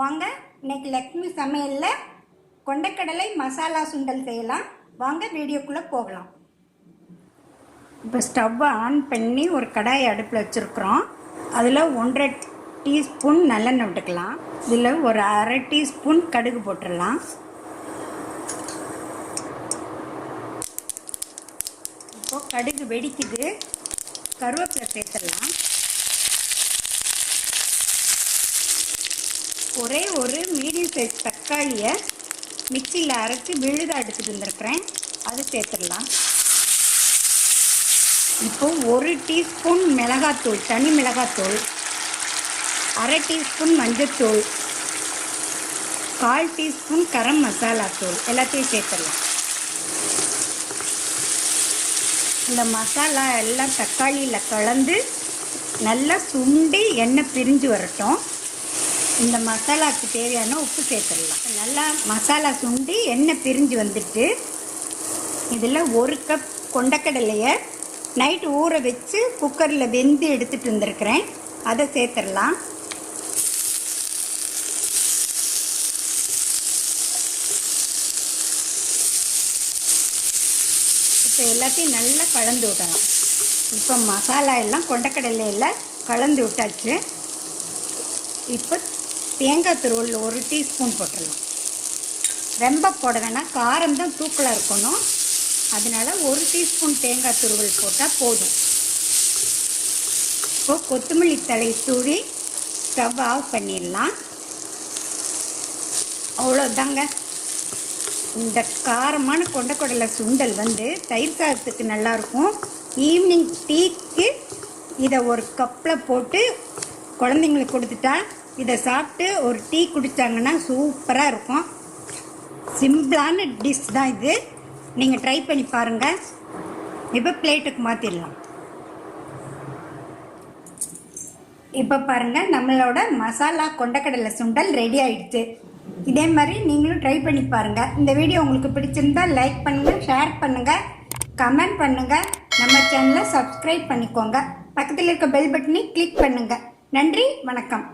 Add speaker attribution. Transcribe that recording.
Speaker 1: வாங்க இன்னைக்கு லக்ஷ்மி சமையலில் கொண்டைக்கடலை மசாலா சுண்டல் செய்யலாம். வாங்க வீடியோக்குள்ளே போகலாம். இப்போ ஸ்டவ்வை ஆன் பண்ணி ஒரு கடாய் அடுப்பில் வச்சுருக்குறோம். அதில் ஒன்றரை டீஸ்பூன் நல்லெண்ணெய் விட்டுக்கலாம். இதில் ஒரு அரை டீஸ்பூன் கடுகு போட்டுடலாம். இப்போ கடுகு வெடிக்குது. கருவேப்பிலை சேர்த்துடலாம். ஒரே ஒரு மீடியம் சைஸ் தக்காளியை மிக்சியில் அரைச்சி விழுதா எடுத்துட்டு வந்துருக்குறேன். அது சேர்த்துடலாம். இப்போ ஒரு டீஸ்பூன் மிளகாத்தூள் தனி மிளகாத்தூள் அரை டீஸ்பூன் மஞ்சத்தூள் கால் டீஸ்பூன் கரம் மசாலா தூள் எல்லாத்தையும் சேர்த்துடலாம். இந்த மசாலா எல்லாம் தக்காளியில் கலந்து நல்லா சுண்டி எண்ணெய் பிரிஞ்சு வரட்டும். இந்த மசாலாவுக்கு தேவையான உப்பு சேர்த்துடலாம். நல்லா மசாலா சுண்டி எண்ணெய் பிரிஞ்சு வந்துட்டு இதில் ஒரு கப் கொண்டக்கடலையை நைட்டு ஊற வச்சு குக்கரில் வெந்து எடுத்துகிட்டு வந்திருக்கிறேன். அதை சேர்த்துடலாம். இப்போ எல்லாத்தையும் நல்லா கலந்து விடலாம். இப்போ மசாலா எல்லாம் கொண்டக்கடலையில் கலந்து விட்டாச்சு. இப்போ தேங்காய் துருவல் ஒரு டீஸ்பூன் போட்டுடலாம். ரொம்ப போட வேணாம். காரம் தான் தூக்கலாக இருக்கணும். அதனால ஒரு டீஸ்பூன் தேங்காய் துருவல் போட்டால் போதும். இப்போ கொத்தமல்லி தழை தூவி ஸ்டவ் ஆஃப் பண்ணிடலாம். அவ்வளோதாங்க இந்த காரமான கொண்டக்கடலை சுண்டல் வந்து தயிர் சாதத்துக்கு நல்லாயிருக்கும் ஈவினிங் டீக்கு இதை ஒரு கப்பில் போட்டு குழந்தைங்களுக்கு கொடுத்துட்டா இதை சாப்பிட்டு ஒரு டீ குடித்தாங்கன்னா சூப்பராக இருக்கும். சிம்பிளான டிஷ் தான் இது. நீங்கள் ட்ரை பண்ணி பாருங்கள் இப்போ பிளேட்டுக்கு மாற்றிடலாம் இப்போ பாருங்கள் நம்மளோட மசாலா கொண்டக்கடலை சுண்டல் ரெடி ஆயிடுச்சு. இதே மாதிரி நீங்களும் ட்ரை பண்ணி பாருங்கள் இந்த வீடியோ உங்களுக்கு பிடிச்சிருந்தா லைக் பண்ணுங்கள் ஷேர் பண்ணுங்கள் கமெண்ட் பண்ணுங்கள் நம்ம சேனலை சப்ஸ்கிரைப் பண்ணிக்கோங்க. பக்கத்தில் இருக்க பெல் பட்டனை கிளிக் பண்ணுங்கள் நன்றி வணக்கம்.